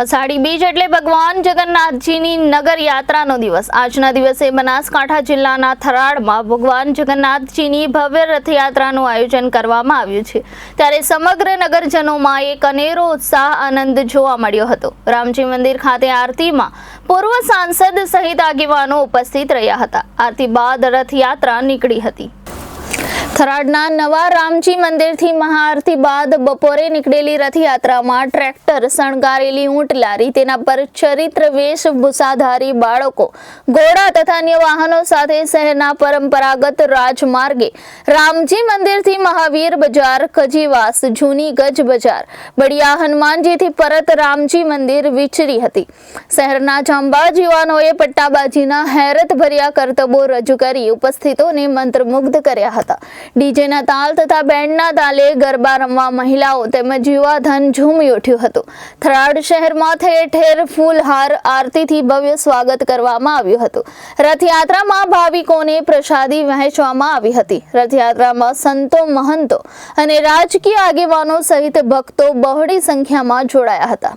અષાઢી બીજ એટલે ભગવાન જગન્નાથજીની નગર યાત્રાનો દિવસ. આજના દિવસે બનાસકાંઠા જિલ્લાના થરાડમાં ભગવાન જગન્નાથજીની ભવ્ય રથયાત્રાનું આયોજન કરવામાં આવ્યું છે. ત્યારે સમગ્ર નગરજનોમાં એક અનેરો ઉત્સાહ, આનંદ જોવા મળ્યો હતો. રામજી મંદિર ખાતે આરતીમાં પૂર્વ સાંસદ સહિત આગેવાનો ઉપસ્થિત રહ્યા હતા. આરતી બાદ રથયાત્રા નીકળી હતી. થરાડના નવા રામજી મંદિરથી મહાઆરતી બાદ બપોરે નીકળેલી રથયાત્રામાં ટ્રેક્ટર શણગારેલી ઊંટ લારી તેના પર ચરિત્ર વેશભૂષાધારી બાળકો, ઘોડા તથા અન્ય વાહનો સાથે શહેરના પરંપરાગત રાજમાર્ગે. રામજી મંદિરથી મહાવીર બજાર કજીવાસ જૂની ગજ બજાર, બળિયા હનુમાનજીથી પરત રામજી મંદિર વિચરી હતી. શહેરના જાંબાજ યુવાનોએ પટ્ટાબાજીના હેરતભર્યા કરતબો રજૂ કરી ઉપસ્થિતોને મંત્રમુગ્ધ કર્યા હતા. ડીજેના તાલ તથા બેન્ડના તાલે ગરબા રમવા મહિલાઓ તેમજ યુવાધન ઝૂમી ઉઠ્યું હતું. થરાડ શહેરમાં ઠેર ઠેર ફૂલહાર આરતીથી ભવ્ય સ્વાગત કરવામાં આવ્યું હતું. રથયાત્રામાં ભાવિકોને પ્રસાદી વહેંચવામાં આવી હતી. રથયાત્રામાં સંતો, મહંતો અને રાજકીય આગેવાનો સહિત ભક્તો બહોળી સંખ્યામાં જોડાયા હતા.